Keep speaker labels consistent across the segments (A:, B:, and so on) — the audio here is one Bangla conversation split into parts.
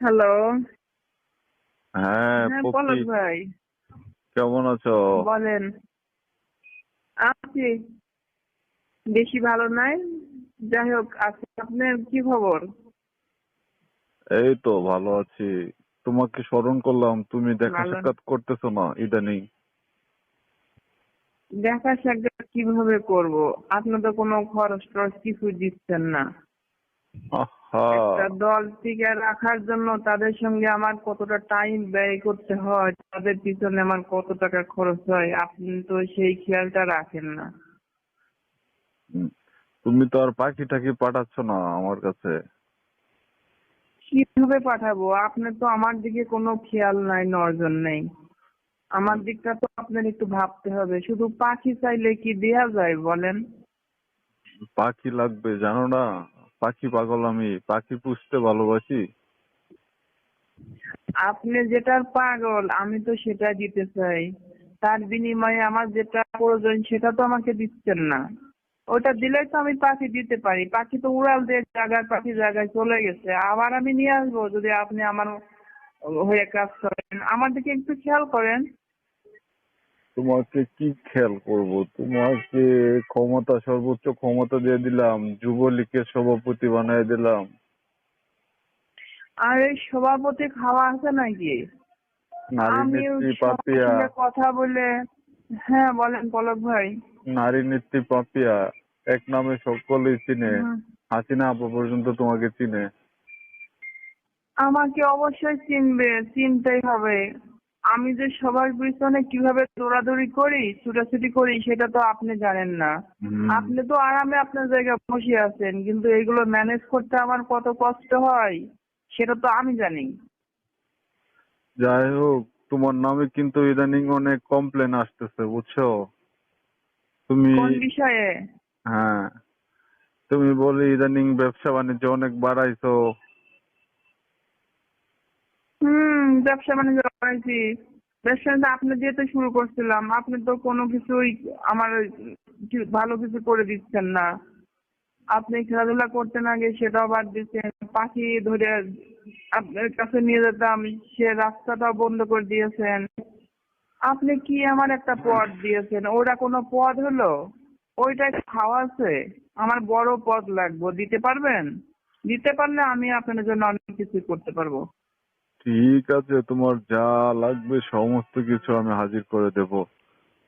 A: হ্যালো
B: হ্যাঁ
A: হ্যাঁ পলক ভাই।
B: কেমন আছো?
A: বলেন। আছি। বেশি ভালো নাই। যাই হোক আজকে আপনার কি খবর?
B: এই তো ভালো আছি। তোমাকে স্মরণ করলাম তুমি দেখা। সাক্ষাৎ করতেছো না ইদানিং।
A: দেখা সাক্ষাৎ কীভাবে করব? আপনি তো কোনো খরচ টরচ কিছু দিচ্ছেন না। একটা দল টিকে রাখার জন্য তাদের সঙ্গে আমার কতটা টাইম ব্যয় করতে হয় তাদের পিছনে আমার কত টাকা খরচ হয় আপনি তো সেই খেয়ালটা রাখেন না।
B: তুমি তো আর পাখি টাকি পাঠাচ্ছ না আমার কাছে।
A: কীভাবে পাঠাবো? আপনার তো আমার দিকে কোনো খেয়াল নাই নজর নেই। আমার দিকটা তো আপনার একটু ভাবতে হবে। শুধু পাখি চাইলে কি দেয়া যায় বলেন?
B: পাখি লাগবে জানো না? পাখি পাগল আমি, পাখি পুষতে ভালোবাসি।
A: আপনি যেটার পাগল, আমি তো সেটা দিতে চাই। তার বিনিময়ে আমার যেটা প্রয়োজন, সেটা তো আমাকে দিচ্ছেন না। ওটা দিলেই তো আমি পাখি দিতে পারি। পাখি তো উড়াল দিয়ে জায়গায় পাখি জায়গায় চলে গেছে। আবার আমি নিয়ে আসব যদি আপনি আমার হয়ে কাজ করেন। আমার দিকে একটু খেয়াল করেন।
B: তোমাকে কি খেয়াল করব? তোমাকে ক্ষমতা সর্বোচ্চ ক্ষমতা দিয়ে দিলাম যুবলীগের সভাপতি বানিয়ে দিলাম।
A: আর সভাপতি খাওয়া আছে নাকি?
B: নারী নেত্রী পাপিয়া।
A: কথা বলে হ্যাঁ বলেন পলক ভাই।
B: নারী নেত্রী পাপিয়া এক নামে সকলেই চিনে। হাসিনা আপা পর্যন্ত তোমাকে চিনে।
A: আমাকে অবশ্যই চিনবে চিনতেই হবে। আমি যে সবার পিছনে কীভাবে দৌড়াদৌড়ি করি ছুটাছুটি করি সেটা তো আপনি জানেন না। আপনি তো আরামে আপনার জায়গায় বসে আছেন কিন্তু এগুলো ম্যানেজ করতে আমার কত কষ্ট হয় সেটা তো আমি জানি।
B: যাই হোক তোমার নামে কিন্তু ইদানিং অনেক কমপ্লেন আসতেছে বুঝছ? তুমি
A: কোন বিষয়ে?
B: হ্যাঁ। তুমি বলে ইদানিং ব্যবসা বাণিজ্য অনেক বাড়াইছো
A: হুম ব্যবসা বাণিজ্য করেছি। বাণিজ্য আপনি দিয়ে তো শুরু করছিলাম, আপনি তো কোনো কিছুই আমার ভালো কিছু করে দিচ্ছেন না। আপনি খেলাধুলা করতে না গিয়ে সেটাও বাদ দিচ্ছেন। পাখি ধরে আপনার কাছে নিয়ে যেতাম, সে রাস্তাটাও বন্ধ করে দিয়েছেন। আপনি কি আমার একটা পদ দিয়েছেন? ওটা কোনো পদ হলো? ওইটা খাওয়া আছে। আমার বড় পদ লাগবে। দিতে পারবেন? দিতে পারলে আমি আপনার জন্য অনেক কিছু করতে পারব।
B: ঠিক আছে তোমার যা লাগবে সমস্ত কিছু আমি হাজির করে দেব।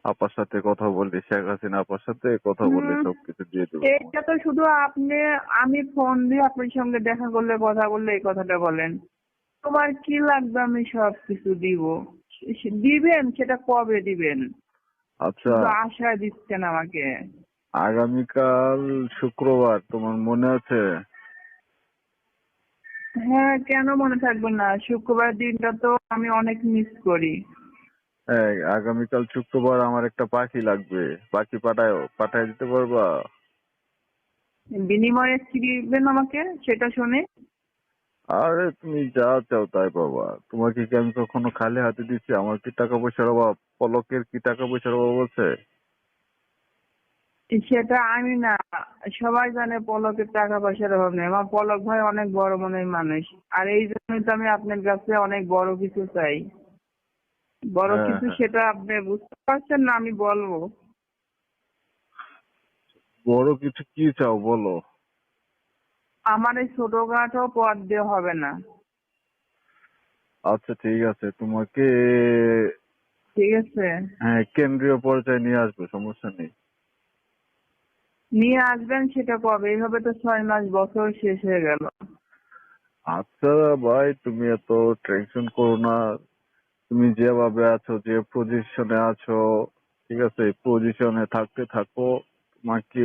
B: আপার সাথে কথা বলে শেখ হাসিনা আপার সাথে কথা বলে। সবকিছু দিয়ে দেবো।
A: এটা তো শুধু আপনি আমি ফোন দিয়ে আপনার সঙ্গে দেখা করলে কথা বললে এই কথাটা বলেন। তোমার কি লাগবে আমি সব কিছু দিব দিবেন? সেটা কবে দিবেন?
B: আচ্ছা।
A: আশা দিচ্ছেন আমাকে।
B: আগামীকাল শুক্রবার তোমার মনে আছে?
A: হ্যাঁ কেন মনে থাকবে না? শুক্রবার দিনটা তো আমি অনেক মিস করি।
B: আগামীকাল শুক্রবার আমার একটা পাখি লাগবে। পাখি পাঠায় পাঠায় দিতে পারবা?
A: বিনিময়ে কি দিবেন আমাকে সেটা শুনে?
B: আরে তুমি যা চাও তাই পাবা। তোমাকে কি আমি কখনো খালি হাতে দিচ্ছি? আমার কি টাকা পয়সার অভাব? পলকের কি টাকা পয়সার অভাব আছে?
A: সেটা আমি না সবাই জানে পলকের টাকা পয়সার অভাব নেই। আমার পলক ভাই অনেক বড় মনের মানুষ। আর এই জন্যই তো আমি আপনার কাছে অনেক বড় কিছু চাই। বড়
B: হ্যাঁ,
A: কিছু
B: হ্যাঁ।
A: সেটা আপনি বুঝতে পারছেন না আমি বলব।
B: বড় কিছু কি চাও বলো?
A: আমার এই ছোটখাটো পথ দিয়ে হবে না।
B: আচ্ছা ঠিক আছে। তোমাকে
A: ঠিক আছে।
B: হ্যাঁ কেন্দ্রীয় পর্যায়ে নিয়ে আসব সমস্যা নেই।
A: নিয়ে আসবেন সেটা কবে? এইভাবে তো ছয় মাস বছর শেষ হয়ে গেল।
B: আচ্ছা ভাই, তুমি এত টেনশন করো না। তুমি যেভাবে আছো, যে পজিশনে আছো, ঠিক আছে? পজিশনে থাকতে থাকো। তোমাকে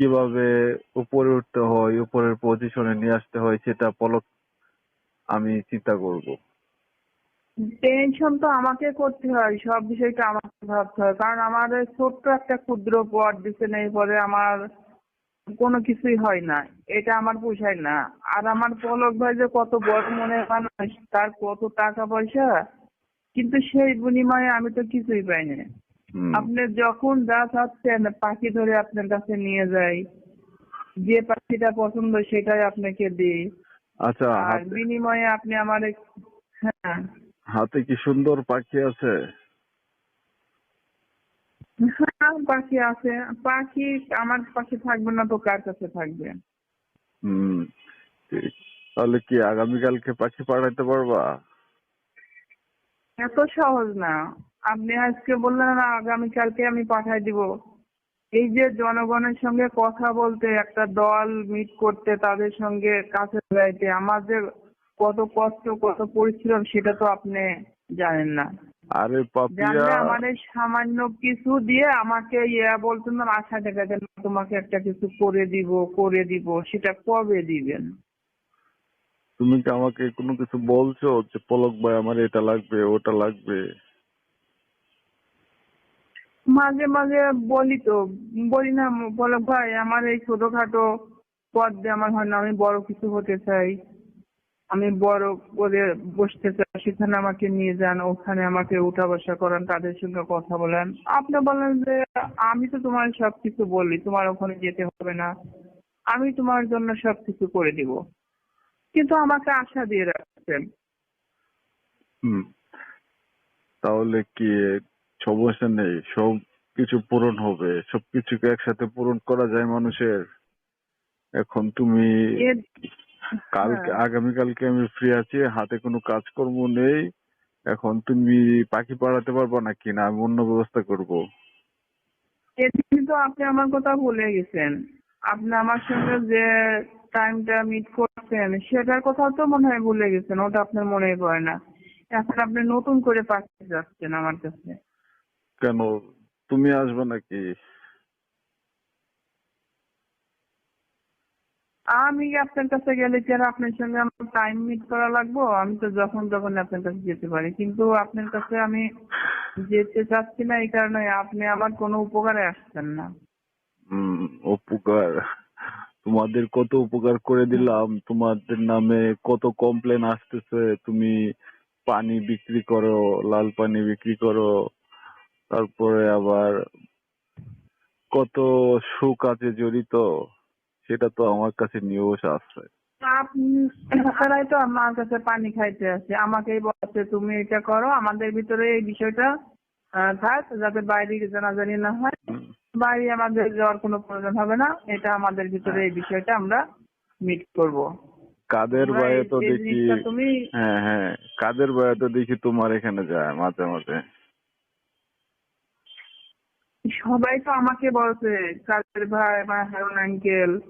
B: কীভাবে উপরে উঠতে হয়, উপরের পজিশনে নিয়ে আসতে হয়, সেটা পলক আমি চিন্তা করব।
A: টেনশন তো আমাকে করতে হয় সব বিষয়টা আমাকে ভাবতে হয়। কারণ আমার ছোট্ট একটা ক্ষুদ্র পদ দিচ্ছে নেই পরে আমার কোনো কিছুই হয় না এটা আমার পোষায় না। আর আমার পলক ভাই যে কত বড় মনের মানুষ তার কত টাকা পয়সা কিন্তু সেই বিনিময়ে আমি তো কিছুই পাই না। আপনি যখন যা চাচ্ছেন পাখি ধরে আপনার কাছে নিয়ে যাই। যে পাখিটা পছন্দ সেটাই আপনাকে দিই।
B: আচ্ছা
A: আর বিনিময়ে আপনি আমার হ্যাঁ।
B: হাতে কি সুন্দর পাখি আছে?
A: হ্যাঁ পাখি আছে। পাখি আমার পাশে থাকবে না তো কার কাছে থাকবে?
B: হুম তাহলে কি আগামীকালকে পাখি পাঠাইতে পারবা?
A: এত সহজ না। আপনি আজকে বললেন না আগামীকালকে আমি পাঠাই দিব। এই যে জনগণের সঙ্গে কথা বলতে একটা দল মিট করতে তাদের সঙ্গে কাছে যাইতে আমার যে কত কষ্ট কত পরিশ্রম সেটা তো আপনি জানেন না।
B: আরে পাপিয়া।
A: জানলে আমাদের সামান্য কিছু দিয়ে আমাকে ইয়া বলতেন না আশা দেখা যায় তোমাকে একটা কিছু করে দিব করে দিব সেটা কবে দিবেন?
B: তুমি কি আমাকে কোনো কিছু বলছো যে পলক ভাই আমার এটা লাগবে ওটা লাগবে
A: মাঝে মাঝে বলি তো বলি না বলো ভাই আমার এই ছোটখাটো পদ দিয়ে আমার হয় না আমি বড় কিছু হতে চাই। আমি বড় করে বসতে চাই সেখানে আমাকে নিয়ে যান ওখানে আমাকে উঠা বসা করান তাদের সঙ্গে কথা বলেন। আপনি বলেন যে আমি তো তোমার সবকিছু বলি তোমার ওখানে যেতে হবে না। আমি তোমার জন্য সবকিছু করে দিব। কিন্তু আমাকে আশা দিয়ে রাখছেন।
B: তাহলে কি সমস্যা নেই? সব কিছু পূরণ হবে? সব কিছুকে একসাথে পূরণ করা যায় মানুষের? এখন তুমি কালকে
A: হ্যাঁ।
B: আগামীকালকে আমি ফ্রি আছি হাতে কোনো কাজকর্ম নেই। এখন তুমি পাখি পাঠাতে পারবা নাকি? না আমি অন্য ব্যবস্থা করব।
A: এদিন তো আপনি আমার কথা ভুলে গেছেন। আপনি আমার সঙ্গে যে টাইমটা মিট করছেন সেটার কথা তো মনে হয় ভুলে গেছেন ওটা আপনার মনে পড়ে না। এখন আপনি নতুন করে পাঠিয়ে যাচ্ছেন আমার কাছে।
B: কেন? তুমি আসবে নাকি?
A: আমি আপনার কাছে গেলে কি আর আপনার সঙ্গে আমার টাইম মিট করা লাগবো? আমি তো যখন যখন আপনার কাছে যেতে পারি। কিন্তু আপনার কাছে আমি যেতে চাচ্ছি না এই কারণে আপনি আমার কোনো উপকারে আসছেন না।
B: উপকার? তোমাদের কত উপকার করে দিলাম? তোমাদের নামে কত কমপ্লেন আসতেছে? তুমি পানি বিক্রি করো, লাল পানি বিক্রি করো, তারপরে আবার কত সুখ আছে জড়িত? সেটা তো আমার কাছে নিউজ
A: আপনি আপনারাই তো আমার কাছে পানি খাইতে আছে আমাকেই বলছে তুমি এটা করো আমাদের ভিতরে এই বিষয়টা থাক যাতে বাইরে জানাজানি না হয়। বাইরে আমাদের যাওয়ার কোনো প্রয়োজন হবে না। এটা আমাদের ভিতরে এই বিষয়টা আমরা মিট করব।
B: কাদের বয়ে তো দেখি
A: তুমি
B: হ্যাঁ হ্যাঁ। কাদের বয়ে তো দেখি তোমার এখানে যায় মাঝে মাঝে।
A: সবাই তো আমাকে বলছে কাদের ভাই বা হারুন আঙ্কেল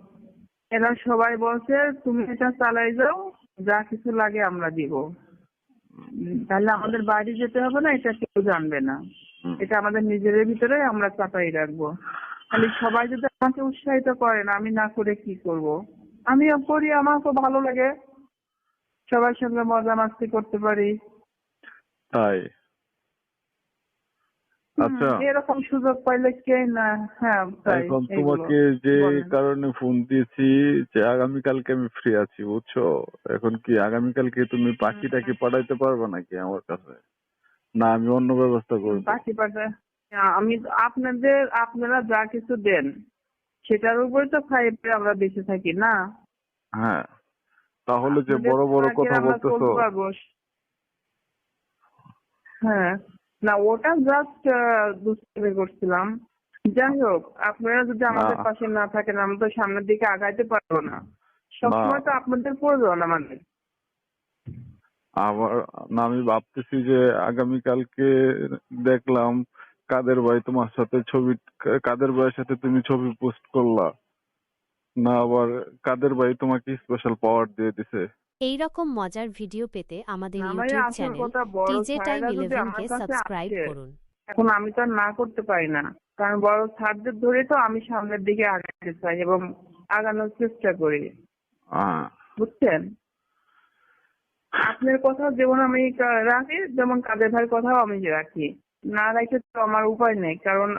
A: এরা সবাই বলছে তুমি এটা চালাই যাও যা কিছু লাগে আমরা দিব। তাহলে আমাদের বাইরে যেতে হবে না এটা কেউ জানবে না। এটা আমাদের নিজেদের ভিতরে আমরা চাপাই রাখব। তাহলে সবাই যদি আমাকে উৎসাহিত করেন আমি না করে কি করব? আমিও করি আমাকেও ভালো লাগে। সবার সঙ্গে মজা মাস্তি করতে পারি।
B: তাই। আচ্ছা।
A: এরকম সুযোগ পাইলে কে না হ্যাঁ তাই
B: এখন তোমাকে যে কারণে ফোন দিয়েছি যে আগামীকালকে আমি ফ্রি আছি বুঝছ? এখন কি আগামীকালকে তুমি পাখিটাকে পাঠাইতে পারবে নাকি আমার কাছে? না আমি অন্য ব্যবস্থা করব
A: পাখি পাঠা আমি আপনাদের আপনারা যা কিছু দেন সেটার উপরে তো খাই পেয়ে আমরা বেঁচে থাকি না?
B: হ্যাঁ তাহলে যে বড় বড় কথা বলতেছো।
A: হ্যাঁ। না ওটা জাস্ট দুষ্টামি করছিলাম। যাই হোক আপনারা যদি আমাদের পাশে না থাকেন আমরা তো সামনের দিকে আগাইতে পারব না। সবসময় তো আপনাদের প্রয়োজন আমাদের।
B: আবার না আমি ভাবতেছি যে আগামীকালকে দেখলাম কাদের ভাই তোমার সাথে ছবি কাদের ভাইয়ের সাথে তুমি ছবি পোস্ট করলা। না আবার কাদের ভাই তোমাকে স্পেশাল পাওয়ার দিয়ে দিছে।
C: এই রকম মজার ভিডিও পেতে আমাদের ইউটিউব চ্যানেল টিজে টাইম
A: ভাইরা যদি
C: ইলেভেন
A: আমার
C: কে সাবস্ক্রাইব করুন।
A: এখন আমি তো না করতে পারি না। কারণ বড় ছাড়দের ধরে তো আমি সামনের দিকে আগাতে চাই এবং আগানোর চেষ্টা করি।
B: হ্যাঁ
A: বুঝছেন? আপনার কথা যেমন আমি রাখি যেমন কাদের ভাইয়ের কথাও আমি রাখি। না রাখে তো আমার উপায় নেই কারণ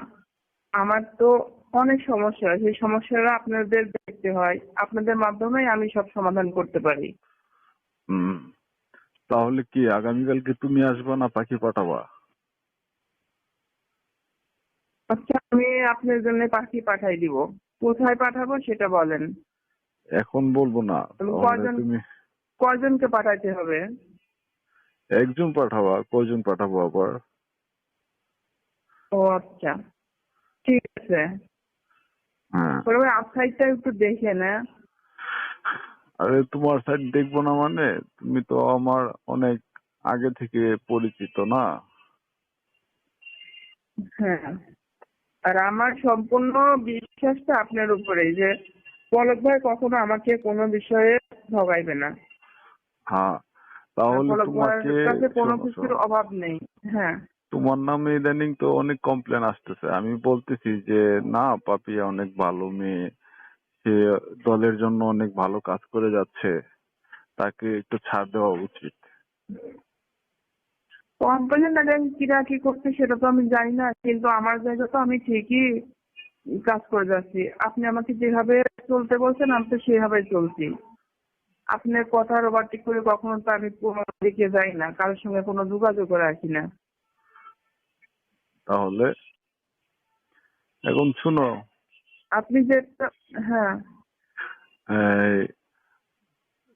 A: আমার তো অনেক সমস্যা। সেই সমস্যাটা আপনাদের দেখতে হয়। আপনাদের মাধ্যমেই আমি সব সমাধান করতে পারি।
B: হুম। তাহলে কি আগামীকালকে তুমি আসবা না পাখি পাঠাবা?
A: আচ্ছা আমি আপনার জন্য পাখি পাঠাই দিব। কোথায় পাঠাবো সেটা বলেন।
B: এখন বলব না।
A: কয়জন-
B: তুমি
A: কয়জনকে পাঠাতে হবে?
B: একজন পাঠাবা কজন পাঠাবো আবার?
A: ও আচ্ছা। ঠিক আছে।
B: হ্যাঁ।
A: আউটসাইডটা একটু দেখে না
B: আরে তোমার সাইড দেখব না মানে? তুমি তো আমার অনেক আগে থেকে পরিচিত না?
A: হ্যাঁ। আর আমার সম্পূর্ণ বিশ্বাসটা আপনার উপরেই যে পলক ভাই কখনো আমাকে কোনো বিষয়ে ঠগাইবে না।
B: হ্যাঁ তাহলে তোমাকে
A: কোনো কিছুর অভাব নেই। হ্যাঁ।
B: তোমার নামে ইদানিং তো অনেক কমপ্লেন আসতেছে। আমি বলতেছি যে না পাপিয়া অনেক ভালো মেয়ে। সে দলের জন্য অনেক ভালো কাজ করে যাচ্ছে তাকে একটু ছাড় দেওয়া উচিত।
A: কম্পানি কিরা কি করছে সেটা তো আমি জানি না কিন্তু আমার জায়গা তো আমি ঠিকই কাজ করে যাচ্ছি। আপনি আমাকে যেভাবে চলতে বলছেন আমি তো সেভাবে চলছি। আপনার কথার ওভারটেক করে কখনো তো আমি কোনো দিকে যাই না কারোর সঙ্গে কোনো যোগাযোগ রাখি না।
B: তাহলে এখন শুনো
A: আপনি যে হ্যাঁ।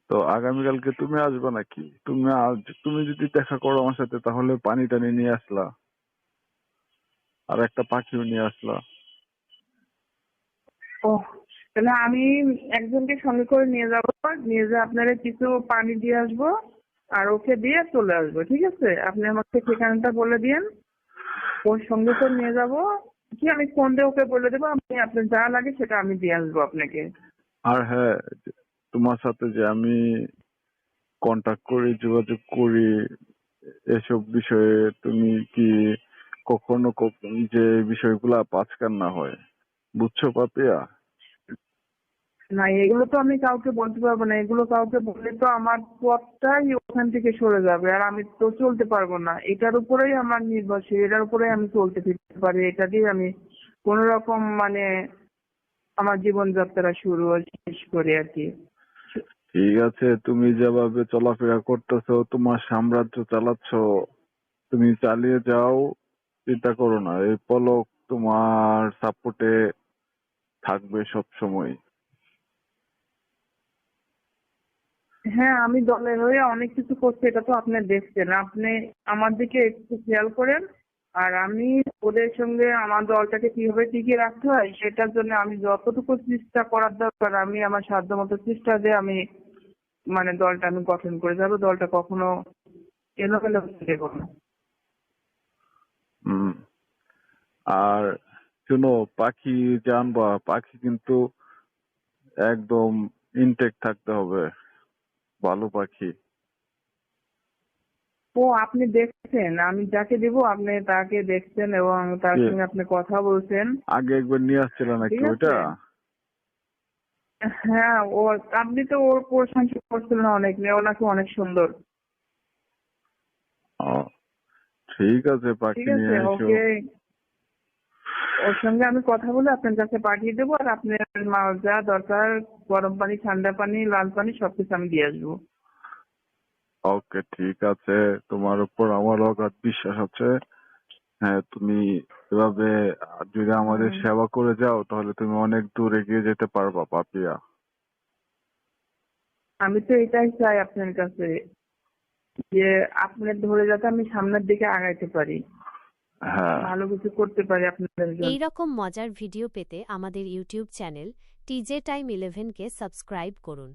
B: তো আগামীকালকে তুমি আসবে নাকি? তুমি আজ তুমি যদি দেখা করো আমার সাথে তাহলে পানি টানি নিয়ে আসলা। আর একটা পাখিও নিয়ে আসলা।
A: ও তাহলে আমি একজনকে সঙ্গে করে নিয়ে যাব। নিয়ে যেয়ে আপনারা কিছু পানি দিয়ে আসব আর ওকে দিয়ে চলে আসব ঠিক আছে? আপনি আমাকে ঠিকানাটা বলে দিন ওর সঙ্গে করে নিয়ে যাব। কি আমি ফোন দিয়ে ওকে বলে দেবো? আপনি আপনার যা লাগে সেটা আমি দিয়ে আসব আপনাকে।
B: আর হ্যাঁ তোমার সাথে যে আমি কন্টাক্ট করি যোগাযোগ করি এসব বিষয়ে তুমি কি কখনো কখ- যে বিষয়গুলা পাঁচকান না হয়? বুঝছ পাপিয়া?
A: না এগুলো তো আমি কাউকে বলতে পারব না। এগুলো কাউকে বললে তো আমার পথটাই ওখান থেকে সরে যাবে। আর আমি তো চলতে পারব না। এটার উপরেই আমার নির্ভরশীল, এটার উপরেই আমি চলতে ফিরতে পারি। এটা দিয়ে আমি কোন রকম মানে আমার জীবনযাত্রা শুরু শেষ করি আর কি।
B: ঠিক আছে, তুমি যেভাবে চলাফেরা করতেছো, তোমার সাম্রাজ্য চালাচ্ছ, তুমি চালিয়ে যাও, চিন্তা করো না। এই পলক তোমার সাপোর্টে থাকবে সব সময়
A: হ্যাঁ আমি দলের হয়ে অনেক কিছু করছি, এটা তো আপনি দেখছেন। আপনি আমার দিকে একটু খেয়াল করেন, আর আমি ওদের সঙ্গে আমার দলটাকে কীভাবে টিকিয়ে রাখতে হয়, সেটার জন্য আমি যতটুকু চেষ্টা করার দরকার, আমি আমার সাধ্য মতো চেষ্টা দিয়ে আমি মানে দলটা আমি গঠন করে যাব, দলটা কখনো এলোমেলো দেবো না।
B: আর শুনো, পাখি জানবা, পাখি কিন্তু একদম ইনটেক থাকতে হবে। ভালো পাখি।
A: ও আপনি দেখছেন আমি যাকে দিব আপনি তাকে দেখছেন এবং তার? সঙ্গে আপনি কথা বলছেন।
B: আগে একবার নিয়ে আসছিল নাকি। ওইটা?
A: হ্যাঁ ও আপনি তো ওর প্রশংসা করছিলেন অনেক মেয়ে ওনাকে অনেক সুন্দর।
B: ঠিক আছে পাখি নিয়ে এসো।
A: ওকে। ওর সঙ্গে আমি কথা বলে আপনার কাছে পাঠিয়ে দেবো আর আপনার মা- যা দরকার গরম পানি ঠান্ডা পানি লাল পানি সবকিছু আমি দিয়ে আসব।
B: ওকে ঠিক আছে। তোমার উপর আমার অগাধ বিশ্বাস আছে। হ্যাঁ তুমি এভাবে যদি আমাদের সেবা করে যাও তাহলে তুমি অনেক দূর এগিয়ে যেতে পারবা পাপিয়া।
A: আমি তো এটাই চাই আপনার কাছে যে আপনার ধরে যাতে আমি সামনের দিকে আগাইতে পারি। ভালো কিছু করতে পারি আপনাদের জন্য।
C: এই রকম মজার ভিডিও পেতে আমাদের ইউটিউব চ্যানেল টিজে টাইম ইলেভেনকে সাবস্ক্রাইব করুন।